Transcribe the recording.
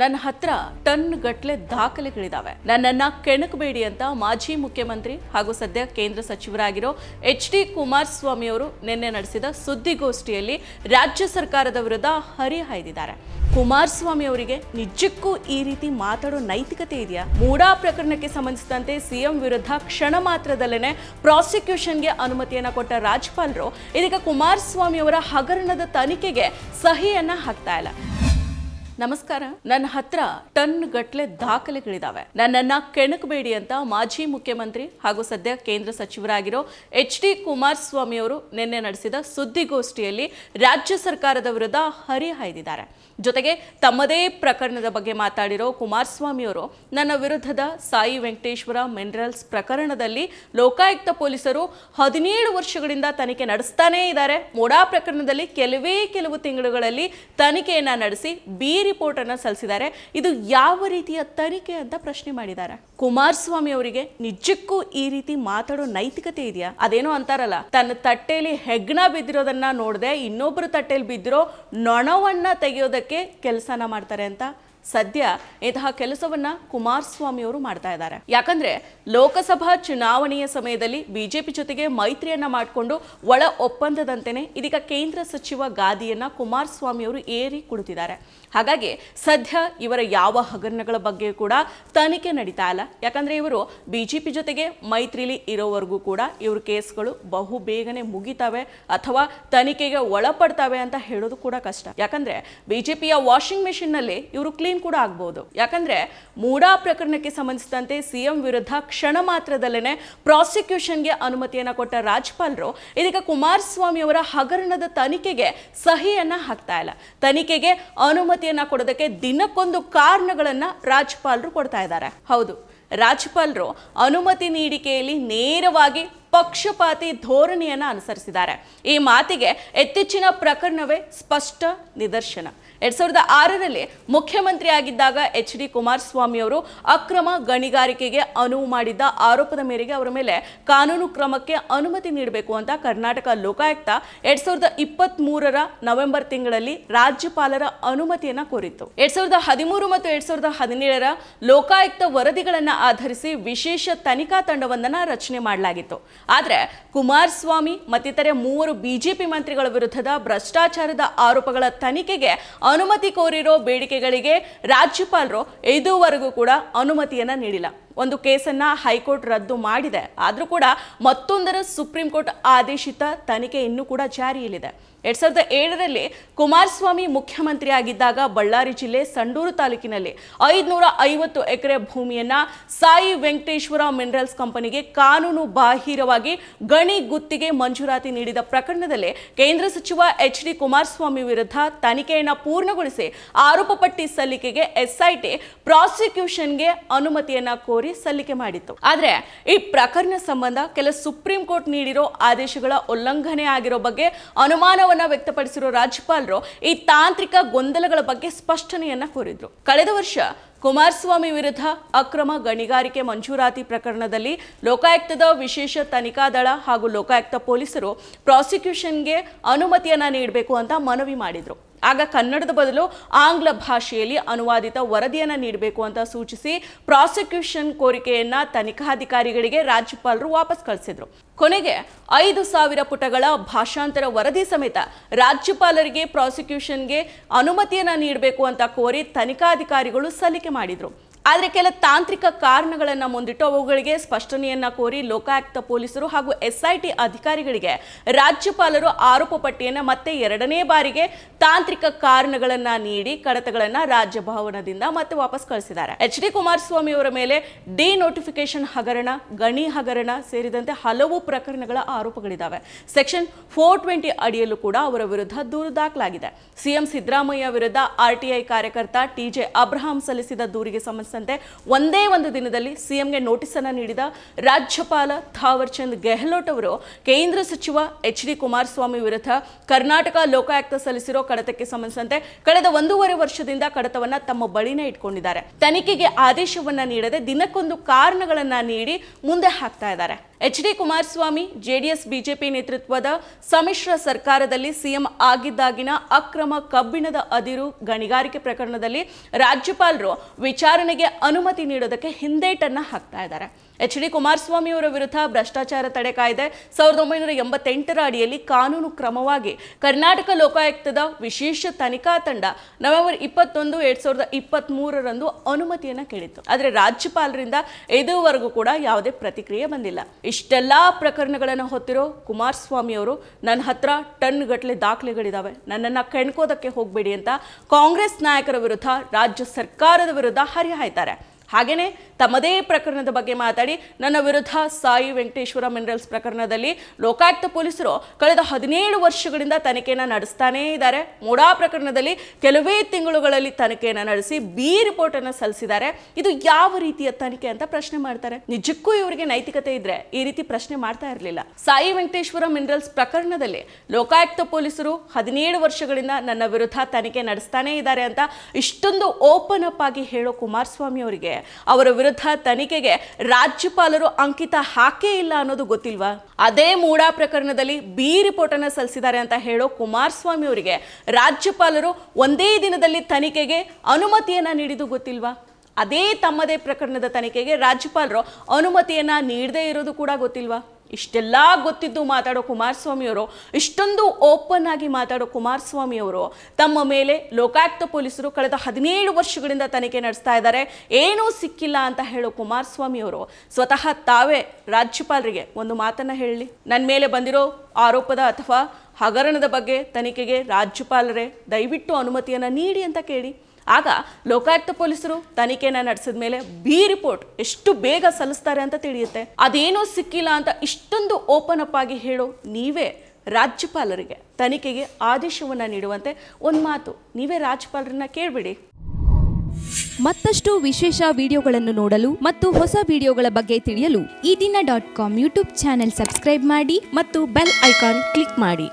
ನನ್ನ ಹತ್ರ ಟನ್ ಗಟ್ಟಲೆ ದಾಖಲೆಗಳಿದಾವೆ. ನನ್ನನ್ನ ಕೆಣಕಬೇಡಿ ಅಂತ ಮಾಜಿ ಮುಖ್ಯಮಂತ್ರಿ ಹಾಗೂ ಸದ್ಯ ಕೇಂದ್ರ ಸಚಿವರಾಗಿರೋ ಎಚ್ ಡಿ ಕುಮಾರಸ್ವಾಮಿ ಅವರು ನಿನ್ನೆ ನಡೆಸಿದ ಸುದ್ದಿಗೋಷ್ಠಿಯಲ್ಲಿ ರಾಜ್ಯ ಸರ್ಕಾರದ ವಿರುದ್ಧ ಹರಿಹಾಯ್ದಿದ್ದಾರೆ ಕುಮಾರಸ್ವಾಮಿ ಅವರಿಗೆ ನಿಜಕ್ಕೂ ಈ ರೀತಿ ಮಾತಾಡೋ ನೈತಿಕತೆ ಇದೆಯಾ? ಮೂಡಾ ಪ್ರಕರಣಕ್ಕೆ ಸಂಬಂಧಿಸಿದಂತೆ ಸಿಎಂ ವಿರುದ್ಧ ಕ್ಷಣ ಮಾತ್ರದಲ್ಲೇನೆ ಪ್ರಾಸಿಕ್ಯೂಷನ್ಗೆ ಅನುಮತಿಯನ್ನ ಕೊಟ್ಟ ರಾಜ್ಯಪಾಲರು ಇದೀಗ ಕುಮಾರಸ್ವಾಮಿ ಅವರ ಹಗರಣದ ತನಿಖೆಗೆ ಸಹಿಯನ್ನ ಹಾಕ್ತಾ ಇಲ್ಲ. ನಮಸ್ಕಾರ. ನನ್ನ ಹತ್ರ ಟನ್ ಗಟ್ಲೆ ದಾಖಲೆಗಳಿದಾವೆ. ನನ್ನನ್ನ ಕೆಣಕಬೇಡಿ ಅಂತ ಮಾಜಿ ಮುಖ್ಯಮಂತ್ರಿ ಹಾಗೂ ಸದ್ಯ ಕೇಂದ್ರ ಸಚಿವರಾಗಿರೋ ಎಚ್ ಡಿ ಕುಮಾರಸ್ವಾಮಿ ಅವರು ನಿನ್ನೆ ನಡೆಸಿದ ಸುದ್ದಿಗೋಷ್ಠಿಯಲ್ಲಿ ರಾಜ್ಯ ಸರ್ಕಾರದ ವಿರುದ್ಧ ಹರಿಹಾಯ್ದಿದ್ದಾರೆ ಜೊತೆಗೆ ತಮ್ಮದೇ ಪ್ರಕರಣದ ಬಗ್ಗೆ ಮಾತಾಡಿರೋ ಕುಮಾರಸ್ವಾಮಿ ಅವರು ನನ್ನ ವಿರುದ್ಧದ ಸಾಯಿ ವೆಂಕಟೇಶ್ವರ ಮಿನರಲ್ಸ್ ಪ್ರಕರಣದಲ್ಲಿ ಲೋಕಾಯುಕ್ತ ಪೊಲೀಸರು ಹದಿನೇಳು ವರ್ಷಗಳಿಂದ ತನಿಖೆ ನಡೆಸ್ತಾನೇ ಇದ್ದಾರೆ. ಮೋಡಾ ಪ್ರಕರಣದಲ್ಲಿ ಕೆಲವೇ ಕೆಲವು ತಿಂಗಳುಗಳಲ್ಲಿ ತನಿಖೆಯನ್ನ ನಡೆಸಿ ಬಿ ರಿಪೋರ್ಟ್ ಅನ್ನು ಸಲ್ಲಿಸಿದ್ದಾರೆ. ಇದು ಯಾವ ರೀತಿಯ ತನಿಖೆ ಅಂತ ಪ್ರಶ್ನೆ ಮಾಡಿದ್ದಾರೆ. ಕುಮಾರಸ್ವಾಮಿ ಅವರಿಗೆ ನಿಜಕ್ಕೂ ಈ ರೀತಿ ಮಾತಾಡೋ ನೈತಿಕತೆ ಇದೆಯಾ? ಅದೇನೋ ಅಂತಾರಲ್ಲ, ತನ್ನ ತಟ್ಟೆಯಲ್ಲಿ ಹೆಗ್ಣ ಬಿದ್ದಿರೋದನ್ನ ನೋಡದೆ ಇನ್ನೊಬ್ಬರ ತಟ್ಟೆಯಲ್ಲಿ ಬಿದ್ದಿರೋ ನೊಣವನ್ನ ತೆಗೆಯೋದಕ್ಕೆ ಕೆಲಸನ ಮಾಡ್ತಾರೆ ಅಂತ ಸದ್ಯ ಇಂತಹ ಕೆಲಸವನ್ನ ಕುಮಾರಸ್ವಾಮಿಯವರು ಮಾಡ್ತಾ ಇದ್ದಾರೆ. ಯಾಕಂದ್ರೆ ಲೋಕಸಭಾ ಚುನಾವಣೆಯ ಸಮಯದಲ್ಲಿ ಬಿಜೆಪಿ ಜೊತೆಗೆ ಮೈತ್ರಿಯನ್ನ ಮಾಡಿಕೊಂಡು ಒಳ ಒಪ್ಪಂದದಂತೆಯೇ ಇದೀಗ ಕೇಂದ್ರ ಸಚಿವ ಗಾದಿಯನ್ನ ಕುಮಾರಸ್ವಾಮಿಯವರು ಏರಿ ಕುಳಿತಿದ್ದಾರೆ ಹಾಗಾಗಿ ಸದ್ಯ ಇವರ ಯಾವ ಹಗರಣಗಳ ಬಗ್ಗೆ ಕೂಡ ತನಿಖೆ ನಡೀತಾ ಇಲ್ಲ. ಯಾಕಂದ್ರೆ ಇವರು ಬಿಜೆಪಿ ಜೊತೆಗೆ ಮೈತ್ರಿಲಿ ಇರೋವರೆಗೂ ಕೂಡ ಇವ್ರ ಕೇಸ್ಗಳು ಬಹು ಬೇಗನೆ ಮುಗಿತಾವೆ ಅಥವಾ ತನಿಖೆಗೆ ಒಳಪಡ್ತವೆ ಅಂತ ಹೇಳೋದು ಕೂಡ ಕಷ್ಟ. ಯಾಕಂದ್ರೆ ಬಿಜೆಪಿಯ ವಾಷಿಂಗ್ ಮೆಷಿನ್ನಲ್ಲಿ ಇವರು ಕೂಡ ಆಗ್ಬೋದು. ಯಾಕಂದ್ರೆ ಮೂಡಾ ಪ್ರಕರಣಕ್ಕೆ ಸಂಬಂಧಿಸಿದಂತೆ ಸಿಎಂ ವಿರುದ್ಧ ಕ್ಷಣ ಮಾತ್ರದಲ್ಲೇ ಪ್ರಾಸಿಕ್ಯೂಷನ್ಗೆ ಅನುಮತಿಯನ್ನ ಕೊಟ್ಟ ರಾಜ್ಯಪಾಲರು ಇದೀಗ ಕುಮಾರಸ್ವಾಮಿ ಅವರ ಹಗರಣದ ತನಿಖೆಗೆ ಸಹಿಯನ್ನ ಹಾಕ್ತಾ ಇಲ್ಲ. ತನಿಖೆಗೆ ಅನುಮತಿಯನ್ನ ಕೊಡೋದಕ್ಕೆ ದಿನಕ್ಕೊಂದು ಕಾರಣಗಳನ್ನ ರಾಜ್ಯಪಾಲರು ಕೊಡ್ತಾ ಇದ್ದಾರೆ. ಹೌದು ರಾಜ್ಯಪಾಲರು ಅನುಮತಿ ನೀಡಿಕೆಯಲ್ಲಿ ನೇರವಾಗಿ ಪಕ್ಷಪಾತಿ ಧೋರಣೆಯನ್ನ ಅನುಸರಿಸಿದ್ದಾರೆ. ಈ ಮಾತಿಗೆ ಇತ್ತೀಚಿನ ಪ್ರಕರಣವೇ ಸ್ಪಷ್ಟ ನಿದರ್ಶನ. ಎರಡ್ ಸಾವಿರದ ಆರರಲ್ಲಿ ಮುಖ್ಯಮಂತ್ರಿ ಆಗಿದ್ದಾಗ ಎಚ್ ಡಿ ಕುಮಾರಸ್ವಾಮಿ ಅವರು ಅಕ್ರಮ ಗಣಿಗಾರಿಕೆಗೆ ಅನುವು ಮಾಡಿದ್ದ ಆರೋಪದ ಮೇರೆಗೆ ಅವರ ಮೇಲೆ ಕಾನೂನು ಕ್ರಮಕ್ಕೆ ಅನುಮತಿ ನೀಡಬೇಕು ಅಂತ ಕರ್ನಾಟಕ ಲೋಕಾಯುಕ್ತ ಎರಡ್ ಸಾವಿರದ ಇಪ್ಪತ್ತ್ ಮೂರರ ನವೆಂಬರ್ ತಿಂಗಳಲ್ಲಿ ರಾಜ್ಯಪಾಲರ ಅನುಮತಿಯನ್ನ ಕೋರಿತ್ತು. ಎರಡ್ ಸಾವಿರದ ಹದಿಮೂರು ಮತ್ತು ಎರಡ್ ಸಾವಿರದ ಹದಿನೇಳರ ಲೋಕಾಯುಕ್ತ ವರದಿಗಳನ್ನು ಆಧರಿಸಿ ವಿಶೇಷ ತನಿಖಾ ತಂಡವೊಂದನ್ನ ರಚನೆ ಮಾಡಲಾಗಿತ್ತು. ಆದರೆ ಕುಮಾರಸ್ವಾಮಿ ಮತ್ತಿತರೆ ಮೂವರು ಬಿಜೆಪಿ ಮಂತ್ರಿಗಳ ವಿರುದ್ಧದ ಭ್ರಷ್ಟಾಚಾರದ ಆರೋಪಗಳ ತನಿಖೆಗೆ ಅನುಮತಿ ಕೋರಿರೋ ಬೇಡಿಕೆಗಳಿಗೆ ರಾಜ್ಯಪಾಲರು ಇದುವರೆಗೂ ಕೂಡ ಅನುಮತಿಯನ್ನ ನೀಡಿಲ್ಲ. ಒಂದು ಕೇಸನ್ನ ಹೈಕೋರ್ಟ್ ರದ್ದು ಮಾಡಿದೆ. ಆದರೂ ಕೂಡ ಮತ್ತೊಂದರ ಸುಪ್ರೀಂ ಕೋರ್ಟ್ ಆದೇಶಿತ ತನಿಖೆ ಇನ್ನೂ ಕೂಡ ಜಾರಿಯಲ್ಲಿದೆ. ಎರಡ್ ಸಾವಿರದ ಏಳರಲ್ಲಿ ಕುಮಾರಸ್ವಾಮಿ ಮುಖ್ಯಮಂತ್ರಿ ಆಗಿದ್ದಾಗ ಬಳ್ಳಾರಿ ಜಿಲ್ಲೆ ಸಂಡೂರು ತಾಲೂಕಿನಲ್ಲಿ ಐದುನೂರ ಐವತ್ತು ಎಕರೆ ಭೂಮಿಯನ್ನ ಸಾಯಿ ವೆಂಕಟೇಶ್ವರ ಮಿನರಲ್ಸ್ ಕಂಪನಿಗೆ ಕಾನೂನು ಬಾಹಿರವಾಗಿ ಗಣಿ ಗುತ್ತಿಗೆ ಮಂಜೂರಾತಿ ನೀಡಿದ ಪ್ರಕರಣದಲ್ಲಿ ಕೇಂದ್ರ ಸಚಿವ ಎಚ್ ಡಿ ಕುಮಾರಸ್ವಾಮಿ ವಿರುದ್ಧ ತನಿಖೆಯನ್ನು ಪೂರ್ಣಗೊಳಿಸಿ ಆರೋಪ ಪಟ್ಟಿ ಸಲ್ಲಿಕೆಗೆ ಎಸ್ಐಟಿ ಪ್ರಾಸಿಕ್ಯೂಷನ್ಗೆ ಅನುಮತಿಯನ್ನ ಕೋರಿ ಸಲ್ಲಿಕೆ ಮಾಡಿತ್ತು. ಆದರೆ ಈ ಪ್ರಕರಣ ಸಂಬಂಧ ಕೆಲ ಸುಪ್ರೀಂ ಕೋರ್ಟ್ ನೀಡಿರೋ ಆದೇಶಗಳ ಉಲ್ಲಂಘನೆ ಆಗಿರೋ ಬಗ್ಗೆ ಅನುಮಾನವನ್ನ ವ್ಯಕ್ತಪಡಿಸಿರೋ ರಾಜ್ಯಪಾಲರು ಈ ತಾಂತ್ರಿಕ ಗೊಂದಲಗಳ ಬಗ್ಗೆ ಸ್ಪಷ್ಟನೆಯನ್ನ ಕೋರಿದ್ರು. ಕಳೆದ ವರ್ಷ ಕುಮಾರಸ್ವಾಮಿ ವಿರುದ್ಧ ಅಕ್ರಮ ಗಣಿಗಾರಿಕೆ ಮಂಜೂರಾತಿ ಪ್ರಕರಣದಲ್ಲಿ ಲೋಕಾಯುಕ್ತದ ವಿಶೇಷ ತನಿಖಾ ದಳ ಹಾಗೂ ಲೋಕಾಯುಕ್ತ ಪೊಲೀಸರು ಪ್ರಾಸಿಕ್ಯೂಷನ್ಗೆ ಅನುಮತಿಯನ್ನ ನೀಡಬೇಕು ಅಂತ ಮನವಿ ಮಾಡಿದ್ರು. ಆಗ ಕನ್ನಡದ ಬದಲು ಆಂಗ್ಲ ಭಾಷೆಯಲ್ಲಿ ಅನುವಾದಿತ ವರದಿಯನ್ನು ನೀಡಬೇಕು ಅಂತ ಸೂಚಿಸಿ ಪ್ರಾಸಿಕ್ಯೂಷನ್ ಕೋರಿಕೆಯನ್ನ ತನಿಖಾಧಿಕಾರಿಗಳಿಗೆ ರಾಜ್ಯಪಾಲರು ವಾಪಸ್ ಕಳಿಸಿದ್ರು. ಕೊನೆಗೆ ಐದು ಸಾವಿರ ಪುಟಗಳ ಭಾಷಾಂತರ ವರದಿ ಸಮೇತ ರಾಜ್ಯಪಾಲರಿಗೆ ಪ್ರಾಸಿಕ್ಯೂಷನ್ಗೆ ಅನುಮತಿಯನ್ನು ನೀಡಬೇಕು ಅಂತ ಕೋರಿ ತನಿಖಾಧಿಕಾರಿಗಳು ಸಲ್ಲಿಕೆ ಮಾಡಿದ್ರು. ಆದರೆ ಕೆಲ ತಾಂತ್ರಿಕ ಕಾರಣಗಳನ್ನು ಮುಂದಿಟ್ಟು ಅವುಗಳಿಗೆ ಸ್ಪಷ್ಟನೆಯನ್ನ ಕೋರಿ ಲೋಕಾಯುಕ್ತ ಪೊಲೀಸರು ಹಾಗೂ ಎಸ್ಐಟಿ ಅಧಿಕಾರಿಗಳಿಗೆ ರಾಜ್ಯಪಾಲರು ಆರೋಪ ಪಟ್ಟಿಯನ್ನು ಮತ್ತೆ ಎರಡನೇ ಬಾರಿಗೆ ತಾಂತ್ರಿಕ ಕಾರಣಗಳನ್ನು ನೀಡಿ ಕಡತಗಳನ್ನ ರಾಜಭವನದಿಂದ ಮತ್ತೆ ವಾಪಸ್ ಕಳಿಸಿದ್ದಾರೆ. ಎಚ್ ಡಿ ಕುಮಾರಸ್ವಾಮಿ ಅವರ ಮೇಲೆ ಡಿ ನೋಟಿಫಿಕೇಶನ್ ಹಗರಣ, ಗಣಿ ಹಗರಣ ಸೇರಿದಂತೆ ಹಲವು ಪ್ರಕರಣಗಳ ಆರೋಪಗಳಿದ್ದಾವೆ. ಸೆಕ್ಷನ್ ಫೋರ್ ಟ್ವೆಂಟಿ ಅಡಿಯಲ್ಲೂ ಕೂಡ ಅವರ ವಿರುದ್ಧ ದೂರು ದಾಖಲಾಗಿದೆ. ಸಿಎಂ ಸಿದ್ದರಾಮಯ್ಯ ವಿರುದ್ಧ ಆರ್ಟಿಐ ಕಾರ್ಯಕರ್ತ ಟಿಜೆ ಅಬ್ರಹಾಂ ಸಲ್ಲಿಸಿದ ದೂರಿಗೆ ಸಂಬಂಧಿಸಿದ ಸಂಬಂಧಿಸಿದಂತೆ ಒಂದೇ ಒಂದು ದಿನದಲ್ಲಿ ಸಿಎಂಗೆ ನೋಟಿಸ್ ಅನ್ನ ನೀಡಿದ ರಾಜ್ಯಪಾಲ ಥಾವರ್ ಚಂದ್ ಗೆಹ್ಲೋಟ್ ಅವರು ಕೇಂದ್ರ ಸಚಿವ ಎಚ್ ಡಿ ಕುಮಾರಸ್ವಾಮಿ ವಿರುದ್ಧ ಕರ್ನಾಟಕ ಲೋಕಾಯುಕ್ತ ಸಲ್ಲಿಸಿರೋ ಕಡತಕ್ಕೆ ಸಂಬಂಧಿಸಿದಂತೆ ಕಳೆದ ಒಂದೂವರೆ ವರ್ಷದಿಂದ ಕಡತವನ್ನ ತಮ್ಮ ಬಳಿನೇ ಇಟ್ಕೊಂಡಿದ್ದಾರೆ. ತನಿಖೆಗೆ ಆದೇಶವನ್ನ ನೀಡದೆ ದಿನಕ್ಕೊಂದು ಕಾರಣಗಳನ್ನ ನೀಡಿ ಮುಂದೆ ಹಾಕ್ತಾ ಇದ್ದಾರೆ. H D Kumaraswamy JDS BJP ನೇತೃತ್ವದ ಸಮ್ಮಿಶ್ರ ಸರ್ಕಾರದಲ್ಲಿ ಸಿಎಂ ಆಗಿದ್ದಾಗಿನ ಅಕ್ರಮ ಕಬ್ಬಿಣದ ಅದಿರು ಗಣಿಗಾರಿಕೆ ಪ್ರಕರಣದಲ್ಲಿ ರಾಜ್ಯಪಾಲರು ವಿಚಾರಣೆಗೆ ಅನುಮತಿ ನೀಡೋದಕ್ಕೆ ಹಿಂದೇಟನ್ನು ಹಾಕ್ತಾ ಇದ್ದಾರೆ. ಎಚ್ ಡಿ ಕುಮಾರಸ್ವಾಮಿ ಅವರ ವಿರುದ್ಧ ಭ್ರಷ್ಟಾಚಾರ ತಡೆ ಕಾಯ್ದೆ ಸಾವಿರದ ಒಂಬೈನೂರ ಎಂಬತ್ತೆಂಟರ ಅಡಿಯಲ್ಲಿ ಕಾನೂನು ಕ್ರಮವಾಗಿ ಕರ್ನಾಟಕ ಲೋಕಾಯುಕ್ತದ ವಿಶೇಷ ತನಿಖಾ ತಂಡ ನವೆಂಬರ್ ಇಪ್ಪತ್ತೊಂದು, ಎರಡ್ ಸಾವಿರದ ಇಪ್ಪತ್ತ್ ಮೂರರಂದು ಅನುಮತಿಯನ್ನ ಕೇಳಿತ್ತು. ಆದರೆ ರಾಜ್ಯಪಾಲರಿಂದ ಇದುವರೆಗೂ ಕೂಡ ಯಾವುದೇ ಪ್ರತಿಕ್ರಿಯೆ ಬಂದಿಲ್ಲ. ಇಷ್ಟೆಲ್ಲ ಪ್ರಕರಣಗಳನ್ನು ಹೊತ್ತಿರೋ ಕುಮಾರಸ್ವಾಮಿ ಅವರು ನನ್ನ ಹತ್ರ ಟನ್ ಗಟ್ಟಲೆ ದಾಖಲೆಗಳಿದಾವೆ. ನನ್ನನ್ನು ಕೆಣ್ಕೋದಕ್ಕೆ ಹೋಗಬೇಡಿ ಅಂತ ಕಾಂಗ್ರೆಸ್ ನಾಯಕರ ವಿರುದ್ಧ ರಾಜ್ಯ ಸರ್ಕಾರದ ವಿರುದ್ಧ ಹರಿಹಾಯ್ತಾರೆ. ಹಾಗೇನೆ ತಮ್ಮದೇ ಪ್ರಕರಣದ ಬಗ್ಗೆ ಮಾತಾಡಿ, ನನ್ನ ವಿರುದ್ಧ ಸಾಯಿ ವೆಂಕಟೇಶ್ವರ ಮಿನರಲ್ಸ್ ಪ್ರಕರಣದಲ್ಲಿ ಲೋಕಾಯುಕ್ತ ಪೊಲೀಸರು ಕಳೆದ ಹದಿನೇಳು ವರ್ಷಗಳಿಂದ ತನಿಖೆಯನ್ನು ನಡೆಸ್ತಾನೇ ಇದ್ದಾರೆ. ಮೂಡಾ ಪ್ರಕರಣದಲ್ಲಿ ಕೆಲವೇ ತಿಂಗಳುಗಳಲ್ಲಿ ತನಿಖೆಯನ್ನು ನಡೆಸಿ ಬಿ ರಿಪೋರ್ಟ್ ಅನ್ನು ಸಲ್ಲಿಸಿದ್ದಾರೆ. ಇದು ಯಾವ ರೀತಿಯ ತನಿಖೆ ಅಂತ ಪ್ರಶ್ನೆ ಮಾಡ್ತಾರೆ. ನಿಜಕ್ಕೂ ಇವರಿಗೆ ನೈತಿಕತೆ ಇದ್ರೆ ಈ ರೀತಿ ಪ್ರಶ್ನೆ ಮಾಡ್ತಾ ಇರಲಿಲ್ಲ. ಸಾಯಿ ವೆಂಕಟೇಶ್ವರ ಮಿನರಲ್ಸ್ ಪ್ರಕರಣದಲ್ಲಿ ಲೋಕಾಯುಕ್ತ ಪೊಲೀಸರು ಹದಿನೇಳು ವರ್ಷಗಳಿಂದ ನನ್ನ ವಿರುದ್ಧ ತನಿಖೆ ನಡೆಸ್ತಾನೇ ಇದ್ದಾರೆ ಅಂತ ಇಷ್ಟೊಂದು ಓಪನ್ ಅಪ್ ಆಗಿ ಹೇಳೋ ಕುಮಾರಸ್ವಾಮಿ ಅವರಿಗೆ ಅವರ ವಿರುದ್ಧ ತನಿಖೆಗೆ ರಾಜ್ಯಪಾಲರು ಅಂಕಿತ ಹಾಕೇ ಇಲ್ಲ ಅನ್ನೋದು ಗೊತ್ತಿಲ್ವಾ? ಅದೇ ಮೂಡಾ ಪ್ರಕರಣದಲ್ಲಿ ಬಿ ರಿಪೋರ್ಟ್ ಅನ್ನ ಸಲ್ಲಿಸಿದ್ದಾರೆ ಅಂತ ಹೇಳೋ ಕುಮಾರಸ್ವಾಮಿ ಅವರಿಗೆ ರಾಜ್ಯಪಾಲರು ಒಂದೇ ದಿನದಲ್ಲಿ ತನಿಖೆಗೆ ಅನುಮತಿಯನ್ನ ನೀಡಿದ್ದು ಗೊತ್ತಿಲ್ವಾ? ಅದೇ ತಮ್ಮದೇ ಪ್ರಕರಣದ ತನಿಖೆಗೆ ರಾಜ್ಯಪಾಲರು ಅನುಮತಿಯನ್ನ ನೀಡದೇ ಇರೋದು ಕೂಡ ಗೊತ್ತಿಲ್ವಾ? ಇಷ್ಟೆಲ್ಲ ಗೊತ್ತಿದ್ದು ಮಾತಾಡೋ ಕುಮಾರಸ್ವಾಮಿಯವರು, ಇಷ್ಟೊಂದು ಓಪನ್ ಆಗಿ ಮಾತಾಡೋ ಕುಮಾರಸ್ವಾಮಿಯವರು ತಮ್ಮ ಮೇಲೆ ಲೋಕಾಯುಕ್ತ ಪೊಲೀಸರು ಕಳೆದ ಹದಿನೇಳು ವರ್ಷಗಳಿಂದ ತನಿಖೆ ನಡೆಸ್ತಾ ಇದ್ದಾರೆ. ಏನೂ ಸಿಕ್ಕಿಲ್ಲ ಅಂತ ಹೇಳೋ ಕುಮಾರಸ್ವಾಮಿಯವರು, ಸ್ವತಃ ತಾವೇ ರಾಜ್ಯಪಾಲರಿಗೆ ಒಂದು ಮಾತನ್ನು ಹೇಳಲಿ ನನ್ನ ಮೇಲೆ ಬಂದಿರೋ ಆರೋಪದ ಅಥವಾ ಹಗರಣದ ಬಗ್ಗೆ ತನಿಖೆಗೆ ರಾಜ್ಯಪಾಲರೇ ದಯವಿಟ್ಟು ಅನುಮತಿಯನ್ನು ನೀಡಿ ಅಂತ ಕೇಳಿ. ಆಗ ಲೋಕಾಯುಕ್ತ ಪೊಲೀಸರು ತನಿಖೆನ ನಡೆಸಿದ ಮೇಲೆ ಬಿ ರಿಪೋರ್ಟ್ ಎಷ್ಟು ಬೇಗ ಸಲ್ಲಿಸ್ತಾರೆ ಅಂತ ತಿಳಿಯುತ್ತೆ. ಅದೇನೂ ಸಿಕ್ಕಿಲ್ಲ ಅಂತ ಇಷ್ಟೊಂದು ಓಪನ್ ಅಪ್ ಆಗಿ ಹೇಳೋ ನೀವೇ ರಾಜ್ಯಪಾಲರಿಗೆ ತನಿಖೆಗೆ ಆದೇಶವನ್ನು ನೀಡುವಂತೆ ಒಂದು ಮಾತು ನೀವೇ ರಾಜ್ಯಪಾಲರನ್ನ ಕೇಳಬೇಡಿ. ಮತ್ತಷ್ಟು ವಿಶೇಷ ವಿಡಿಯೋಗಳನ್ನು ನೋಡಲು ಮತ್ತು ಹೊಸ ವಿಡಿಯೋಗಳ ಬಗ್ಗೆ ತಿಳಿಯಲು Ee Dina dot com YouTube channel subscribe ಮಾಡಿ ಮತ್ತು ಬೆಲ್ ಐಕಾನ್ ಕ್ಲಿಕ್ ಮಾಡಿ.